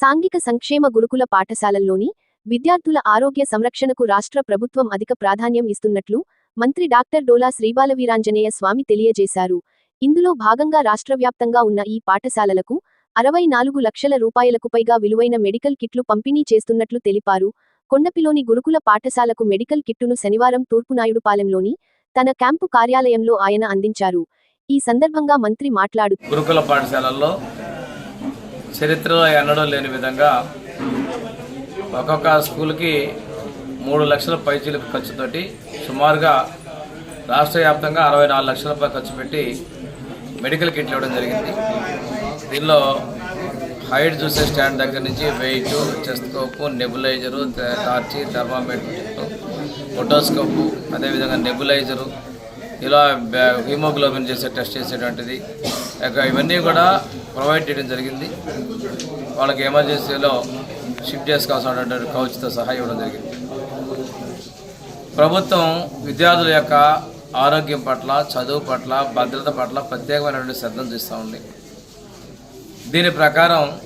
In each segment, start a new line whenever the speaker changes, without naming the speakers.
సాంఘిక సంక్షేమ గురుకుల పాఠశాలల్లోని విద్యార్థుల ఆరోగ్య సంరక్షణకు రాష్ట్ర ప్రభుత్వం అధిక ప్రాధాన్యం ఇస్తున్నట్లు మంత్రి డాక్టర్ డోలా శ్రీబాలవీరాంజనేయ స్వామి తెలియజేశారు. ఇందులో భాగంగా రాష్ట్ర వ్యాప్తంగా ఉన్న ఈ పాఠశాలలకు అరవై నాలుగు లక్షల రూపాయలకు పైగా విలువైన మెడికల్ కిట్లు పంపిణీ చేస్తున్నట్లు తెలిపారు. కొండపిలోని గురుకుల పాఠశాలకు మెడికల్ కిట్టును శనివారం తూర్పునాయుడుపాలెంలోని తన క్యాంపు కార్యాలయంలో ఆయన అందించారు. ఈ సందర్భంగా మంత్రి మాట్లాడుతూ
గురుకుల పాఠశాలల్లో చరిత్రలో ఎన్నడూ లేని విధంగా ఒక్కొక్క స్కూల్కి మూడు లక్షల పైచీలకు ఖర్చుతోటి సుమారుగా రాష్ట్ర వ్యాప్తంగా అరవై నాలుగు లక్షల రూపాయలు ఖర్చు పెట్టి మెడికల్ కిట్లు ఇవ్వడం జరిగింది. దీనిలో హైట్ చూసే స్టాండ్ దగ్గర నుంచి weight stethoscope nebuliser torch thermometer ఫోటోస్కోపు అదేవిధంగా నెబులైజరు ఇలా బ్యా- హీమోగ్లోబిన్ చేసే టెస్ట్ చేసేటువంటిది. ఇవన్నీ కూడా ప్రొవైడ్ చేయడం జరిగింది. వాళ్ళకి ఎమర్జెన్సీలో షిఫ్ట్ చేసుకోవాల్సినటువంటి కౌచ్తో సహా ఇవ్వడం జరిగింది. ప్రభుత్వం విద్యార్థుల యొక్క ఆరోగ్యం పట్ల చదువు పట్ల భద్రత పట్ల ప్రత్యేకమైనటువంటి శ్రద్ధను చూస్తూ ఉంది. దీని ప్రకారం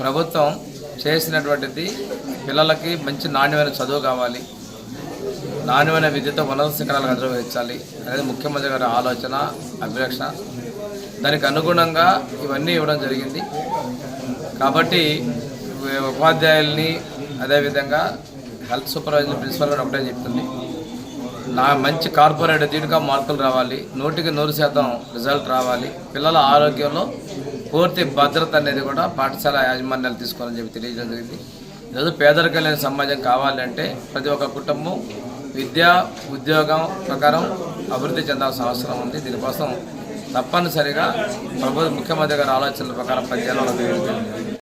ప్రభుత్వం చేసినటువంటిది పిల్లలకి మంచి నాణ్యమైన చదువు కావాలి. నాణ్యమైన విద్యతో వనరు శిఖరాలు నిర్వహించాలి అనేది ముఖ్యమంత్రి గారి ఆలోచన అభిలక్షణ. దానికి అనుగుణంగా ఇవన్నీ ఇవ్వడం జరిగింది. కాబట్టి ఉపాధ్యాయుల్ని అదేవిధంగా హెల్త్ సూపర్వైజర్ ప్రిన్సిపల్ గారు ఒకటే చెప్తుంది. నా మంచి కార్పొరేట్ దీనిగా మార్కులు రావాలి నూటికి నూరు శాతం రిజల్ట్ రావాలి పిల్లల ఆరోగ్యంలో పూర్తి భద్రత అనేది కూడా పాఠశాల యాజమాన్యాలు తీసుకోవాలని చెప్పి తెలియజేయడం జరిగింది. ఈరోజు పేదరికం లేని సమాజం కావాలంటే ప్రతి ఒక్క కుటుంబం విద్య ఉద్యోగం ప్రకారం అభివృద్ధి చెందాల్సిన అవసరం ఉంది. దీనికోసం తప్పనిసరిగా ప్రభుత్వ ముఖ్యమంత్రి గారి ఆలోచనల ప్రకారం పనిచేయాలని